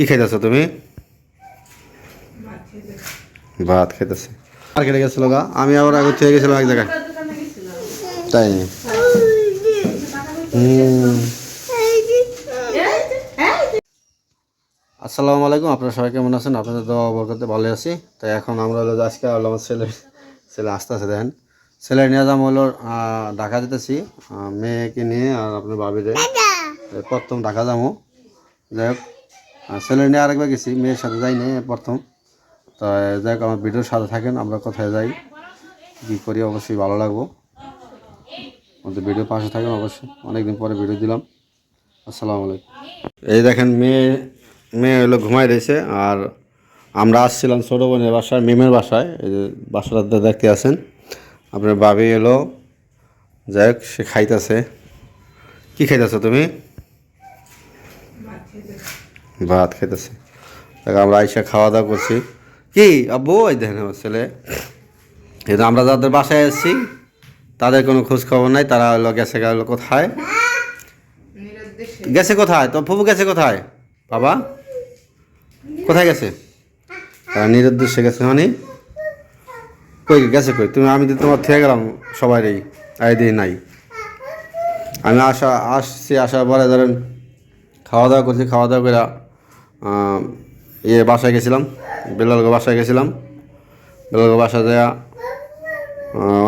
কি খাইতেছো তুমি? ভাত খাইতেছে। মার্কেটে গেছিল গা আমি আবার আগে থেকে গেছিলাম এক জায়গায়। তাই আসসালামু আলাইকুম আপনারা সবাই কেমন আছেন? আপনাদের দোয়া বরকতে ভালো আছি। তাই এখন আমরা হলো আজকে হলো আমার ছেলে ছেলে আসতে আছে দেখেন। ছেলে নিয়ে যাব হলো ঢাকা যেতেছি। মেয়েকে নিয়ে আর আপনার বাবিরে এই প্রথম ঢাকা যাব। যাই হোক। ছেলে নিয়ে আরেকবার গেছি, মেয়ের সাথে যাইনি এই প্রথম। তো যাই হোক, আমার ভিডিওর সাথে থাকেন, আমরা কোথায় যাই, কী করি, অবশ্যই ভালো লাগবো। আমাদের ভিডিও পাশে থাকেন, অবশ্যই। অনেকদিন পরে ভিডিও দিলাম। আসসালামু আলাইকুম। এই দেখেন, মেয়ে মেয়ে হলো ঘুমাই রয়েছে, আর আমরা আসছিলাম ছোটো বোনের বাসায়, মিমের বাসায়। এই যে বাসাটা দেখতে আছেন। আপনার বাবি এলো, যাই হোক, সে খাইতেছে। কী খাইতেছো তুমি? ভাত খেতেছে দেখ, আমরা আইসা খাওয়া দাওয়া করছি। কি? আব্বু ওই দেখেন আমার ছেলে। কিন্তু আমরা যাদের বাসায় এসেছি তাদের কোনো খোঁজ খবর নাই, তারা হলো গেছে গেলো কোথায়? গেছে কোথায়? তো ফুপু গেছে কোথায়? বাবা? কোথায় গেছে? তারা নিরুদ্দেশ্যে গেছে মানে কই, গেছে কই? তুমি, আমি তো তোমার থেকে গেলাম সবাই আই দিয়ে নাই। আমি আসা, আসছি, আসার পরে ধরেন খাওয়া দাওয়া করছি খাওয়া দাওয়া করে ইয়ে বাসায় গেছিলাম, বেলালগো বাসায় গেছিলাম। বেলালগো বাসা দেয়া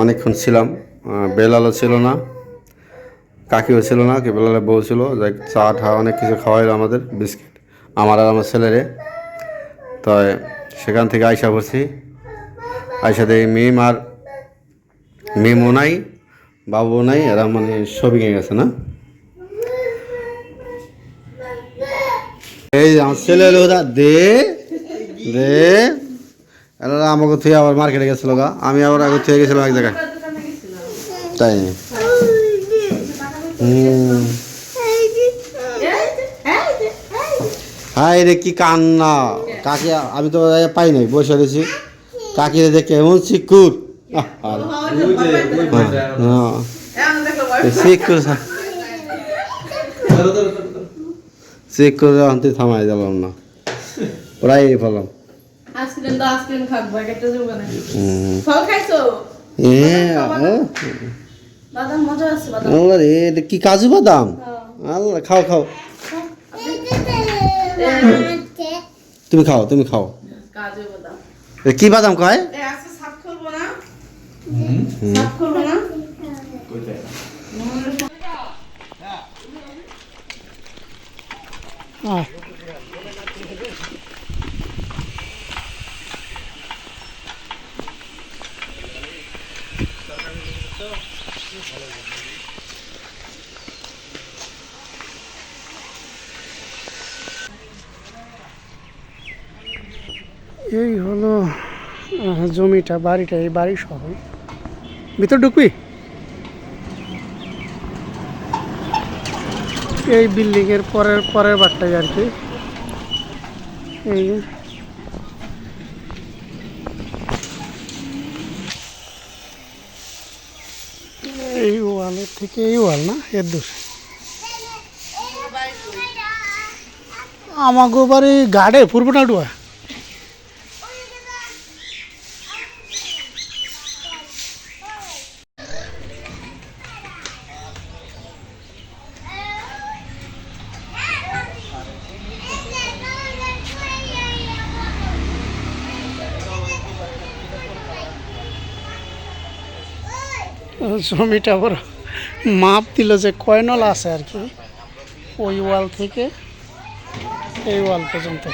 অনেকক্ষণ ছিলাম। বেলালও ছিল না, কাকিও ছিল না, কি বেলালের বউ ছিল। যাই চা ঠা অনেক কিছু খাওয়াইলো আমাদের, বিস্কিট। আমার আর আমার ছেলেরে। তো সেখান থেকে আইসা বসছি আইসা দেখি মিম আর মিমও নাই বাবু নাই এরা মানে শপিংয়ে গেছে না। এই আমার ছেলে ওটা দে দে। এরা আমাকে থেকে আবার মার্কেটে গেছিল গা। আমি আবার আগে থেকে গেছিলাম এক জায়গায়। তাই হাই রে কি কান্না। কাকি আমি তো পাই নাই বসে রয়েছি। কাকি রে দেখে এমন শিকুর শিকুর শিকুর আনতে থামাই দিলাম না। প্রায় ফেলাম আইসক্রিম তো আইসক্রিম খাব একটা যাব না। হুম। ফল খাইছো? এ বাদাম মজা আছে বাদাম। আল্লাহ রে এটা কি কাজু বাদাম? আল্লাহ খাও খাও। তুমি খাও তুমি খাও। কাজু বাদাম। এ কি বাদাম কয়? না। এই হলো জমিটা বাড়িটা এই বাড়ি সহ ভিতর ঢুকবি? এই বিল্ডিং এর পরের পরের বারটাই আর কি। এই এই ওয়ালের থেকে এই ওয়াল না? এর দূর। আমাগো বাড়ি গাড়ে, পূর্ব নাডুয়া জমিটা বড় মাপ দিল যে কয় নল আছে আর কি। ওই ওয়াল থেকে এই ওয়াল পর্যন্ত।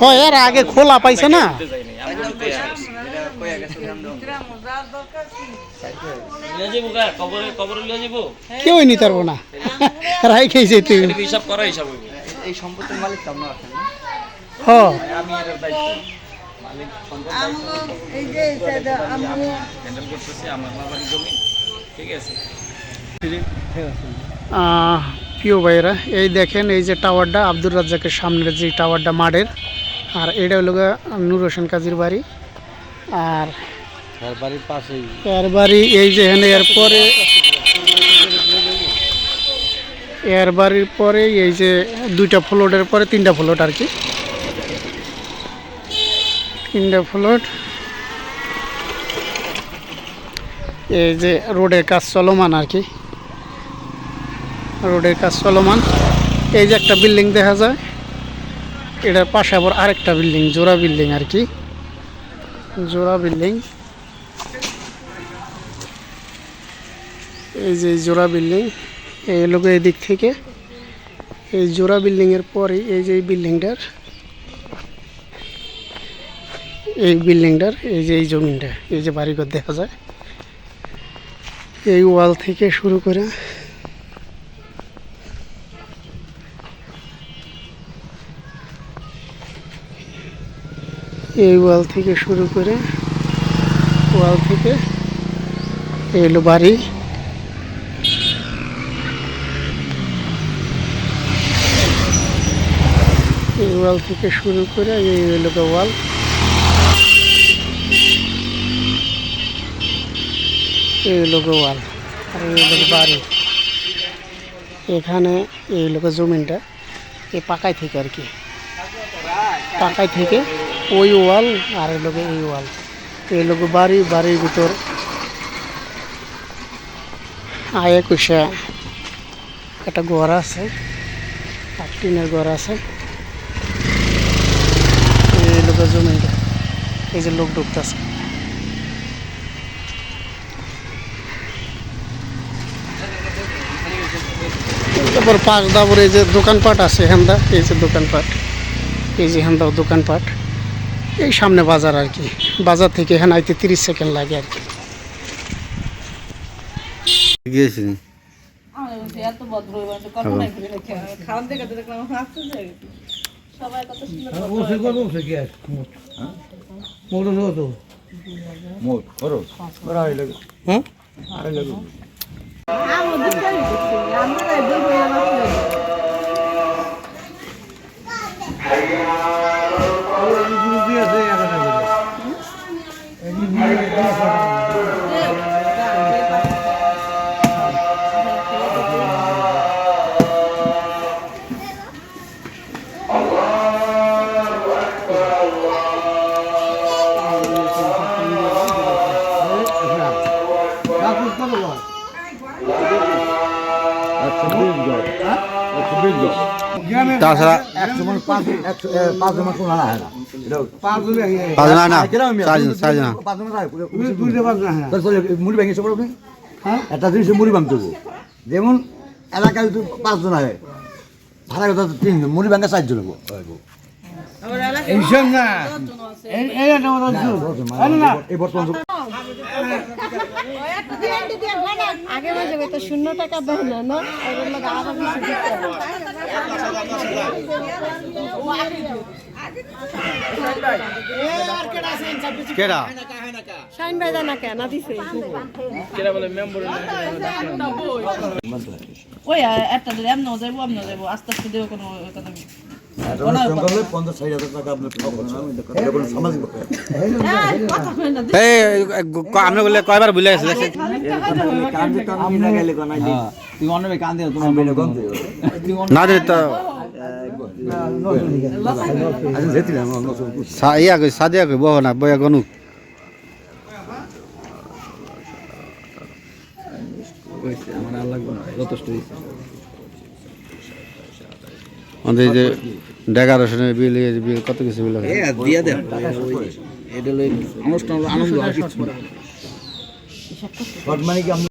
হয় আর আগে খোলা পাইছে না? কেউই নিতে পারব না। রাই খেয়েছে তুই হিসাব করা হিসাব হইব। এই সম্পত্তির মালিক তো আপনারা আছেন হ। আমি এটার দায়িত্ব। মালিক সম্পদ হ্যান্ডেল করতেছি আমার বাবার জমি ঠিক আছে? প্রিয় ভাইয়েরা এই দেখেন এই যে টাওয়ারটা আব্দুর রাজ্জাকের সামনের যে টাওয়ারটা মাঠের আর এটা হলো গিয়ে নূর হোসেন কাজীর বাড়ি। আর তার বাড়ির পাশেই। এর বাড়ি এই যে এখানে এর পরে এর বাড়ির পরে এই যে দুইটা ফ্লোটের পরে তিনটা ফ্লোট আর কি। তিনটা ফ্লোট। এই যে রোডের কাজ চলমান আর কি। রোডের কাজ চলমান। এই যে একটা বিল্ডিং দেখা যায়। এটার পাশে আবার আরেকটা বিল্ডিং, জোড়া বিল্ডিং আর কি। জোড়া বিল্ডিং। এই যে জোড়া বিল্ডিং। লোক এই দিক থেকে এই জোড়া বিল্ডিংয়ের পরেই এই যে বিল্ডিংটার এই বিল্ডিংটার এই যে এই জমিনটা, এই যে বাড়িঘর দেখা যায়। এই ওয়াল থেকে শুরু করে এই ওয়াল থেকে শুরু করে ওয়াল থেকে এই হলো বাড়ি এই ওয়াল থেকে শুরু করে এই গিয়ে ওয়াল। এই গিয়ে ওয়াল আর এই গিয়ে বাড়ি। এখানে এই গিয়ে জমিনটা, এই পাকায় থেকে আর কি। পাকায় থেকে ওই ওয়াল আর এই লোকে এই ওয়াল। এই লোক বাড়ি, বাড়ির ভিতর। আয় কুশা একটা ঘর আছে, আর টিনের ঘর আছে এই লোকের জমিটা এই যে লোক ঢুকতেছে। তারপর পাঁচ দাবর এই যে দোকানপাট আছে হেন্দা এই যে দোকানপাট এই যে হেন্দাও দোকানপাট। এই সামনে বাজার আর কি। বাজার থেকে এখানে আইতে তিরিশ সেকেন্ড লাগে আর কি। গিয়েছিলেন? আমাদের বলছে এত ভদ্র হয়ে গেছে, কল্পনাই করে রেখে আমি খাওয়ান দেখে তো দেখলাম আমার আশ্চর্য হয়ে গেছে। সবাই কত তাছাড়া পাঁচ না না মুড়ি ভেঙে সব আপনি একটা জিনিস মুড়ি ভাঙতে হবে। যেমন এলাকায় পাঁচজন হয় ভাড়া কথা তিনজন মুড়ি ভাঙা চারজন হব। এলাকায় এই বর্তমান আগে মাঝে তো শূন্য টাকা দেয় না? না। কেডা? শাইন ভাই জানা কেন দিছে। কেরা বলে মেম্বার ওই একটা দিলে যাব এমনও যাব আস্তে আস্তে দেবো কোনো কথা ব্যাপার। কথা। হয়। এই আমি বললে কয়বার ভুলে গেছে বেলে। না তো আচ্ছা, আমরা ইয়া কই সাদিয়া কই বহ না বয়া গনুক আমার আর লাগবে না যথেষ্ট আমাদের যে ডেকারেশনের বিল এর বিল কত কিছু বিল আছে? দিয়ে দেন। এটা হলো অনুষ্ঠান আনন্দ আর কিছু মানে কি আপনি